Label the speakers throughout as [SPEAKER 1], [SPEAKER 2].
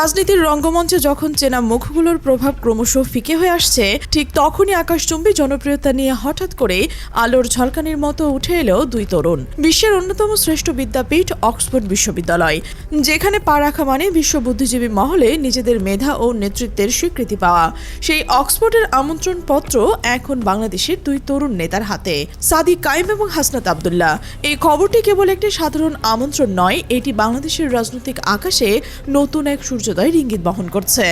[SPEAKER 1] রাজনীতির রঙ্গমঞ্চে যখন চেনা মুখগুলোর প্রভাব ক্রমশ ফিকে হয়ে আসছে, ঠিক তখনই আকাশচুম্বী জনপ্রিয়তা নিয়ে হঠাৎ করে আলোর ঝলকানির মতো উঠে এলো দুই তরুণ। বিশ্বের অন্যতম শ্রেষ্ঠ বিদ্যাপীঠ অক্সফোর্ড বিশ্ববিদ্যালয়, যেখানে পা রাখা মানে বিশ্ব বুদ্ধিজীবী মহলে নিজেদের মেধা ও নেতৃত্বের স্বীকৃতি পাওয়া। সেই অক্সফোর্ডের আমন্ত্রণ পত্র এখন বাংলাদেশের দুই তরুণ নেতার হাতে। সাদিক কাইম এবং হাসনাত আবদুল্লাহ। এই খবরটি কেবল একটি সাধারণ আমন্ত্রণ নয়, এটি বাংলাদেশের রাজনৈতিক আকাশে নতুন এক সূর্যোদয় ইঙ্গিত বহন করছে।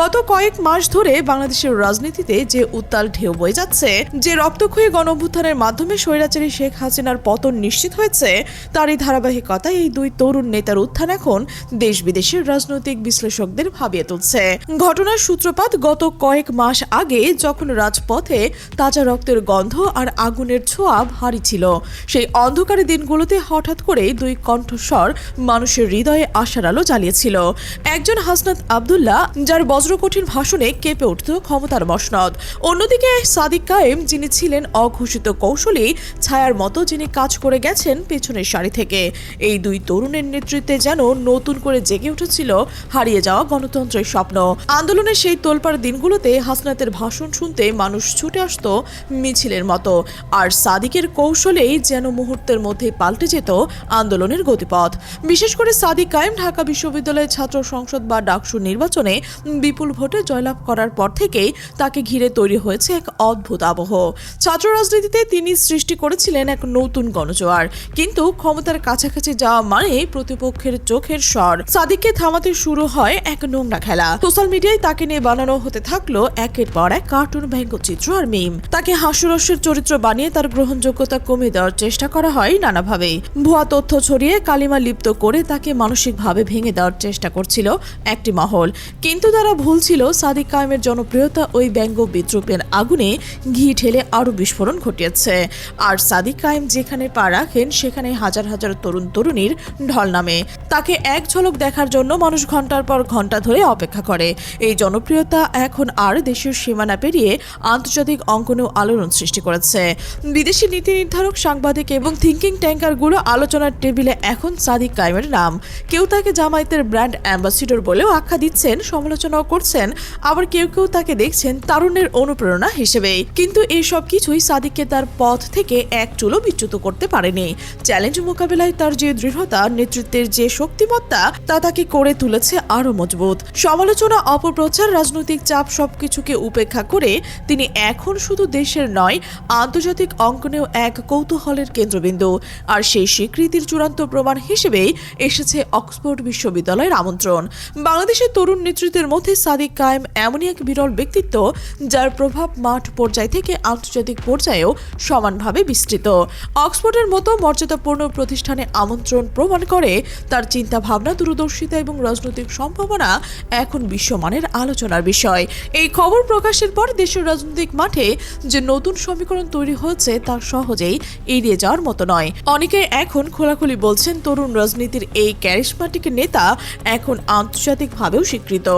[SPEAKER 1] গত কয়েক মাস ধরে বাংলাদেশের রাজনীতিতে যে উত্তাল ঢেউ বয়ে যাচ্ছে, যে রক্তক্ষয়ী গণঅভ্যুত্থানের মাধ্যমে স্বৈরাচারী শেখ হাসিনার পতন নিশ্চিত হয়েছে, তারই ধারাবাহিকতায় এই দুই তরুণ নেতার উত্থান এখন দেশ বিদেশের রাজনৈতিক বিশ্লেষকদের ভাবিয়ে তুলছে। ঘটনার সূত্রপাত গত কয়েক মাস আগে যখন রাজপথে তাজা রক্তের গন্ধ আর আগুনের ছোঁয়া ভারী ছিল, সেই অন্ধকারের দিনগুলোতে হঠাৎ করে দুই কণ্ঠস্বর মানুষের হৃদয়ে আশার আলো জ্বালিয়েছিল। একজন হাসনাত আবদুল্লাহ, যার বজ্রকঠিন ভাষণে কেঁপে উঠত ক্ষমতার মসনদ। অন্যদিকে সাদিক কায়েম, যিনি ছিলেন অঘোষিত কৌশলী, ছায়ার মতো যিনি কাজ করে গেছেন পেছনের সারি থেকে। এই দুই তরুণের নেতৃত্বে যেন নতুন করে জেগে উঠেছিল হারিয়ে যাওয়া গণতন্ত্রের স্বপ্ন। আন্দোলনের সেই তোলপাড় দিনগুলোতে হাসনাতের ভাষণ শুনতে মানুষ ছুটে আসতো মিছিলের মতো। আর সাদিকের কৌশলেই যেন মুহূর্তের মধ্যে পাল্টে যেত আন্দোলনের গতিপথ। বিশেষ করে সাদিক কায়েম ঢাকা বিশ্ববিদ্যালয়ের ছাত্র সংসদ বা ডাকসু নির্বাচনে বিপুল ভোটে জয়লাভ করার পর থেকেই তাকে ঘিরে তৈরি হয়েছে এক অদ্ভুত আবহ। ছাত্র রাজনীতিতে তিনি সৃষ্টি করেছিলেন এক নতুন গণজোয়ার। কিন্তু ক্ষমতার কাছাকাছি যাওয়া মানে প্রতিপক্ষের চোখের স্বর। সাদিককে থামাতে শুরু হয় এক নোংরা খেলা। সোশ্যাল মিডিয়ায় তাকে নিয়ে বানানো হতে থাকল একের পর এক কার্টুন ব্যঙ্গচিত্র আর মিম। তাকে হাস্যরস্যের চরিত্র বানিয়ে তার গ্রহণযোগ্যতা কমিয়ে দেওয়ার চেষ্টা করা হয় নানাভাবে ভুয়া তথ্য ছড়িয়ে কালিমা লিপ্ত করে তাকে মানসিকভাবে ভেঙে দেওয়ার চেষ্টা করছিল একটি মহল। কিন্তু তারা ভুল ছিল। সাদিক কায়েমের জনপ্রিয়তা ওই ব্যঙ্গ বিদ্রুপের আগুনে ঘি ঠেলে আরও বিস্ফোরণ ঘটিয়েছে। আর সাদিক কায়েম যেখানে পা রাখেন, সেখানে হাজার হাজার তরুণ তরুণীর ঢল নামে। তাকে এক ঝলক দেখার জন্য মানুষ ঘণ্টার পর ঘণ্টা ধরে অপেক্ষা করে। এই জনপ্রিয়তা এখন আর দেশের সীমানা পেরিয়ে আন্তর্জাতিক অঙ্কনেও আলোড়ন সৃষ্টি করেছে। বিদেশি নীতি নির্ধারক, সাংবাদিক এবং থিঙ্কিং ট্যাঙ্কারগুলো আলোচনার টেবিলে এখন সাদিক কায়েমের নাম। কেউ তাকে জামায়াতের ব্র্যান্ড অ্যাম্বাসিডর বলেও আখ্যা দিচ্ছেন, সমালোচনাও করছেন, আবার কেউ কেউ তাকে দেখছেন তারুণের অনুপ্রেরণা হিসেবে কিন্তু এই সব কিছুই সাদিককে তার পথ থেকে এক চুলো বিচ্যুত করতে পারেনি। চ্যালেঞ্জ মোকাবেলায় তার যে দৃঢ়তা, নেতৃত্বের যে শক্তিমত্তা, তা তাকে করে তুলেছে আরও মজবুত। সমালোচনা, অপপ্রচার, রাজনৈতিক চাপ সবকিছুকে উপেক্ষা করে তিনি এখন শুধু দেশের নয়, আন্তর্জাতিক অঙ্কনেও এক কৌতূহলের কেন্দ্রবিন্দু। আর সেই স্বীকৃতির চূড়ান্ত প্রমাণ হিসেবেই এসেছে অক্সফোর্ড বিশ্ববিদ্যালয়ের আমন্ত্রণ। বাংলাদেশের তরুণ নেতৃত্বের মধ্যে সাদিক কায়েম এমনই এক বিরল ব্যক্তিত্ব যার প্রভাব মাঠ পর্যায় থেকে আন্তর্জাতিক পর্যায়েও সমানভাবে বিস্তৃত। অক্সফোর্ডের মতো মর্যাদাপূর্ণ প্রতিষ্ঠানে আমন্ত্রণ প্রমাণ করে তার চিন্তা ভাবনা দূরদর্শিতা এবং রাজনৈতিক সম্ভাবনা এখন বিশ্বমানের আলোচনার বিষয়। এই খবর প্রকাশের পর দেশের রাজনৈতিক মাঠে যে নতুন সমীকরণ তৈরি হয়েছে তা সহজেই এড়িয়ে যাওয়ার মতো নয়। অনেকে এখন খোলাখুলি বলছেন, তরুণ রাজনীতির এই ক্যারিসমাটিক নেতা এখন আন্তর্জাতিকভাবেও স্বীকৃত।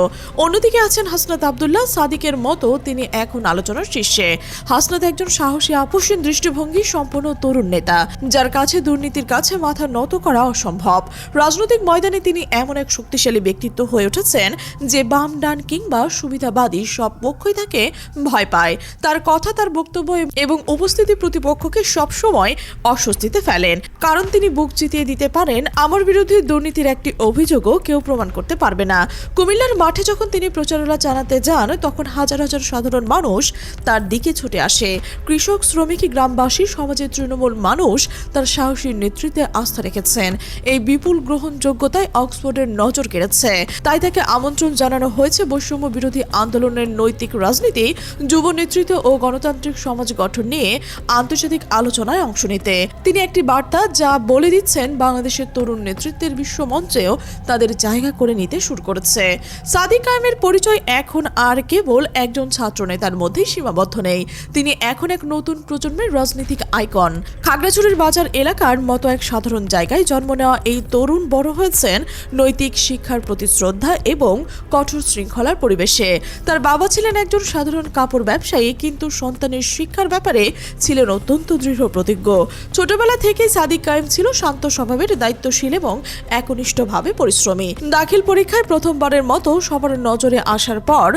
[SPEAKER 1] অন্যদিকে আছেন হাসনাত আবদুল্লাহ। সাদিকের মতো তিনি এখন আলোচনার শীর্ষে। হাসনাত একজন সাহসী আপোষহীন দৃষ্টিভঙ্গি সম্পন্ন তরুণ নেতা, যার কাছে দুর্নীতির কাছে মাথা নত করা অসম্ভব। রাজনৈতিক ময়দানে তিনি এমন এক শক্তিশালী ব্যক্তিত্ব হয়ে উঠেছেন যে বাম ডান কিংবা সুবিধাবাদী সব পক্ষই তাকে ভয় পায়। তার কথা, তার বক্তব্য এবং উপস্থিতি প্রতিপক্ষকে সবসময় অস্বস্তিতে ফেলেন। কারণ তিনি বুক চিতিয়ে দিতে পারেন। আমার বিরুদ্ধে দুর্নীতির একটি অভিযোগও কেউ প্রমাণ করতে পারবে না। কুমিল্লার মাঠে যখন তিনি প্রচারণা জানাতে যান, তখন হাজার হাজার সাধারণ মানুষ তার দিকে ছুটে আসে। কৃষক, শ্রমিক, গ্রামবাসী, সমাজের তৃণমূল মানুষ তার সাহসী নেতৃত্বে আস্থা রেখেছেন। এই বিপুল গ্রহণযোগ্যতায় অক্সফোর্ডের নজর কেড়েছে। তাই তাকে আমন্ত্রণ জানানো হয়েছে বৈষম্য বিরোধী আন্দোলনের নৈতিক রাজনীতি, যুব নেতৃত্ব ও গণতান্ত্রিক সমাজ গঠন নিয়ে আন্তর্জাতিক আলোচনায় অংশ নিতে। তিনি একটি বার্তা যা বলে দিচ্ছেন, বাংলাদেশের তরুণ নেতৃত্বের বিশ্ব মঞ্চেও তাদের জায়গা করে নিতে শুরু করেছে। সাদিক কায়েমের পরিচয় এখন আর কেবল একজন ছাত্রনেতার মধ্যেই সীমাবদ্ধ নেই। তিনি এখন এক নতুন প্রজন্মের রাজনৈতিক আইকন। খাগড়াছড়ির বাজার এলাকার মতো এক সাধারণ জায়গায় জন্ম নেওয়া এই তরুণ বড় হয়েছেন নৈতিক শিক্ষার প্রতি শ্রদ্ধা এবং কঠোর শৃঙ্খলার পরিবেশে। তার বাবা ছিলেন একজন সাধারণ কাপড় ব্যবসায়ী, কিন্তু সন্তানের শিক্ষার ব্যাপারে ছিলেন অত্যন্ত দৃঢ় প্রতিজ্ঞ। ছোটবেলা থেকে সাদিক কায়েম ছিল শান্ত স্বভাবের দায়িত্বশীল এবং একনিষ্ঠভাবে পরিশ্রমী। দাখিল পরীক্ষা পরীক্ষায় প্রথমবারের মতো সবার নজরে আসার পর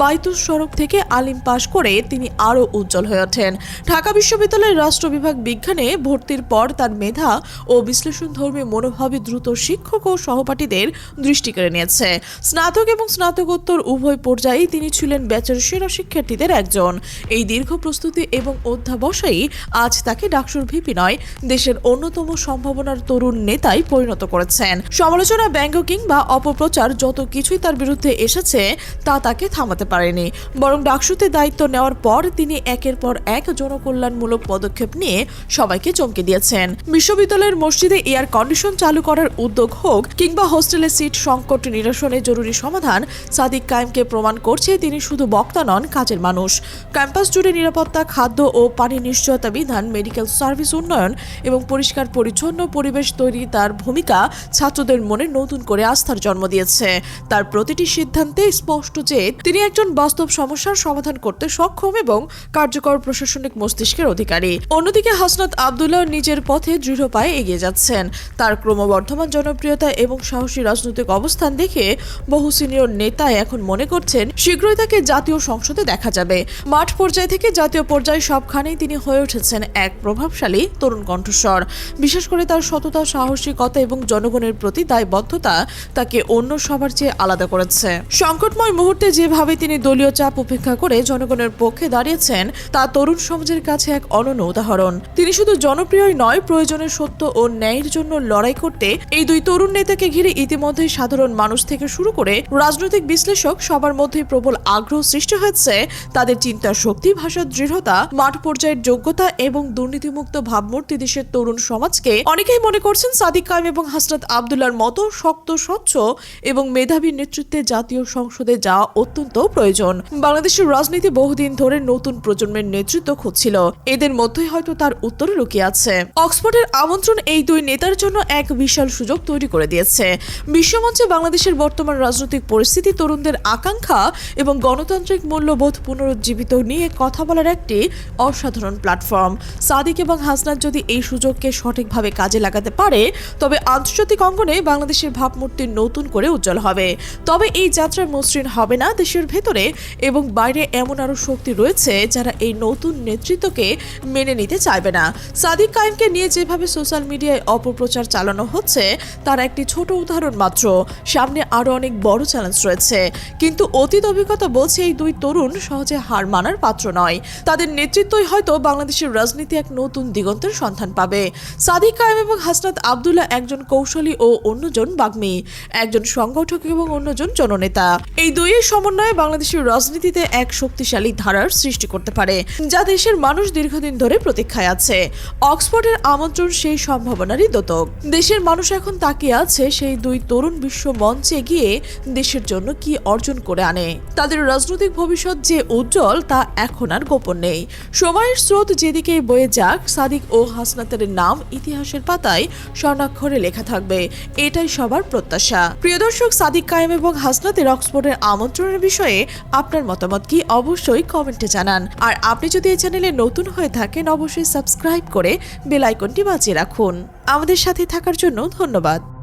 [SPEAKER 1] বাইতুস সড়ক থেকে আলিম পাশ করে তিনি আরও উজ্জ্বল হয়ে ওঠেন। ঢাকা বিশ্ববিদ্যালয়ের রাষ্ট্র বিভাগ বিজ্ঞানে ভর্তির পর তার মেধা ও বিশ্লেষণ ধর্মী মনোভাবে দ্রুত শিক্ষক ও সহপাঠীদের দৃষ্টি কেড়ে নিয়েছে। স্নাতক এবং স্নাতকোত্তর উভয় পর্যায়ে তিনি ছিলেন ব্যাচের সেরা শিক্ষার্থীদের একজন। এই দীর্ঘ প্রস্তুতি এবং অধ্যাবসায়ী আজ তাকে ডাকসুর ভিপি নয়, দেশের অন্যতম সম্ভাবনার তরুণ নেতায় পরিণত করেছেন। সমালোচনা ব্যঙ্গ কিংবা অপপ্রচার যত কিছুই তার বিরুদ্ধে এসেছে, তা তাকে থামাতে পারেনি। বরং ডাকসুতে দায়িত্ব নেওয়ার পর তিনি একের পর এক জনকল্যাণমূলক পদক্ষেপ নিয়ে সবাইকে চমকে দিয়েছেন। বিশ্ববিদ্যালয়ের মসজিদে এয়ার কন্ডিশন চালু করার উদ্যোগ হোক কিংবা হোস্টেলে সিট সংকট নিরসনে জরুরি সমাধান, সাদিক কায়েমকে প্রমাণ করছে তিনি শুধু বক্তা নন, কাজের মানুষ। ক্যাম্পাস জুড়ে নিরাপত্তা, খাদ্য ও পানি নিশ্চয়তা বিধান, মেডিকেল সার্ভিস উন্নয়ন এবং পরিষ্কার পরিচ্ছন্ন পরিবেশ তৈরি তার ভূমিকা ছাত্রদের মনে নতুন করে আস্থার জন্ম দিয়েছে। তার প্রতিটি সিদ্ধান্তে স্পষ্ট যে তিনি একজন বাস্তব সমস্যার সমাধান করতে সক্ষম এবং কার্যকর প্রশাসনিক মস্তিষ্কের অধিকারী। অন্যদিকে হাসনাত আবদুল্লাহ নিজের পথে দৃঢ় পায়ে এগিয়ে যাচ্ছেন। তার ক্রমবর্ধমান জনপ্রিয়তা এবং সাহসী রাজনৈতিক অবস্থান দেখে বহু সিনিয়র নেতা এখন মনে করছেন, শীঘ্রই তাকে জাতীয় সংসদে দেখা যাবে। মাঠ পর্যায় থেকে জাতীয় পর্যায়ে সবখানেই তিনি হয়ে উঠেছেন এক প্রভাবশালী তরুণ কণ্ঠস্বর। বিশেষ করে তার সততা, সাহসিকতা এবং জনগণের প্রতি দায়বদ্ধতা তাকে অন্য সবার চেয়ে আলাদা করেছে। সংকটময় মুহূর্তে যেভাবে তিনি দলীয় চাপ উপেক্ষা করে জনগণের পক্ষে দাঁড়িয়েছেন, তা তরুণ সমাজের কাছে এক অনন্য উদাহরণ। তিনি শুধু জনপ্রিয়ই নয় প্রয়োজনের সত্য ও ন্যায়ের জন্য লড়াই করতে এই দুই তরুণ নেতাকে ঘিরে ইতিমধ্যেই সাধারণ মানুষ থেকে শুরু করে রাজনৈতিক বিশ্লেষক সবার মধ্যে প্রবল আগ্রহ সৃষ্টি হয়েছে। তাদের চিন্তার শক্তি ভাষার দৃঢ়তা, মাঠ পর্যায়ের যোগ্যতা এবং দুর্নীতিমুক্ত ভাবমূর্তি দেশের তরুণ সমাজকে অনেকেই মনে করছেন সাদিক কায়েম এবং হাসনাত আবদুল্লার মতো শক্ত, স্বচ্ছ এবং মেধাবী নেতৃত্বে জাতীয় সংসদে যাওয়া অত্যন্ত প্রয়োজন। বাংলাদেশের রাজনীতি বহুদিন ধরে নতুন প্রজন্মের নেতৃত্ব খুঁজছিল। এদের মধ্যেই হয়তো তার উত্তরে লুকিয়ে আছে। অক্সফোর্ডের আমন্ত্রণ এই দুই নেতার জন্য এক বিশাল সুযোগ তৈরি করে দিয়েছে। বিশ্বমঞ্চে বাংলাদেশের বর্তমান রাজনৈতিক পরিস্থিতি, তরুণদের আকাঙ্ক্ষা এবং গণতান্ত্রিক মূল্যবোধ পুনরুজ্জীবিত নিয়ে কথা বলার একটি অসাধারণ প্ল্যাটফর্ম। সাদিক এবং হাসনাত যদি এই সুযোগকে সঠিকভাবে কাজে লাগাতে পারে, তবে আন্তর্জাতিক অঙ্গনে বাংলাদেশের ভাবমূর্তি নতুন করে উজ্জ্বল হবে। তবে এই যাত্রা মসৃণ হবে না দেশের ভেতরে এবং বাইরে এমন আরও শক্তি রয়েছে যারা এই নতুন নেতৃত্বকে মেনে নিতে চাইবে না। সাদিক কায়েমকে নিয়ে যেভাবে সোশ্যাল মিডিয়ায় অপপ্রচার চালানো হচ্ছে, তার একটি ছোট উদাহরণ মাত্র। সামনে আরও অনেক বড় চ্যালেঞ্জ রয়েছে। কিন্তু অতীত অভিজ্ঞতা বলছে এই দুই তরুণ সহজে হার মানার পাত্র নয়। তাদের নেতৃত্বই হয়তো বাংলাদেশের রাজনীতি এক নতুন দিগন্তের সন্ধান পাবে। সাদিক কায়েম এবং হাসনাত আবদুল্লাহ একজন কৌশলী ও অন্যজন বাগ্মী। একজন সংগঠক এবং অন্যজন জননেতা। এই দুইয়ের সমন্বয়ে বাংলাদেশের রাজনীতিতে এক শক্তিশালী ধারার সৃষ্টি করতে পারে, যা দেশের মানুষ দীর্ঘদিন ধরে প্রতীক্ষায় আছে। অক্সফোর্ডের আমন্ত্রণ সেই সম্ভাবনারই দোতক। দেশের মানুষ এখন তাকিয়ে আছে সেই দুই তরুণ বিশ্ব মঞ্চে গিয়ে দেশের জন্য কি অর্জন করে আনে। তাদের রাজনৈতিক ভবিষ্যৎ যে উজ্জ্বল, তা এখন আর গোপন নেই। সময়ের স্রোত যেদিকেই বয়ে যাক, সাদিক ও হাসনাতের নাম ইতিহাসের পাতায় স্বর্ণাক্ষরে লেখা থাকবে। এটাই সবার প্রত্যাশা। প্রিয় দর্শক সাদিক কায়েম এবং হাসনাতের অক্সফোর্ডের আমন্ত্রণের বিষয়ে আপনার মতামত কি অবশ্যই কমেন্টে জানান। আর আপনি যদি এই চ্যানেলে নতুন হয়ে থাকেন, অবশ্যই সাবস্ক্রাইব করে বেল আইকনটি বাজিয়ে রাখুন। আমাদের সাথে থাকার জন্য ধন্যবাদ।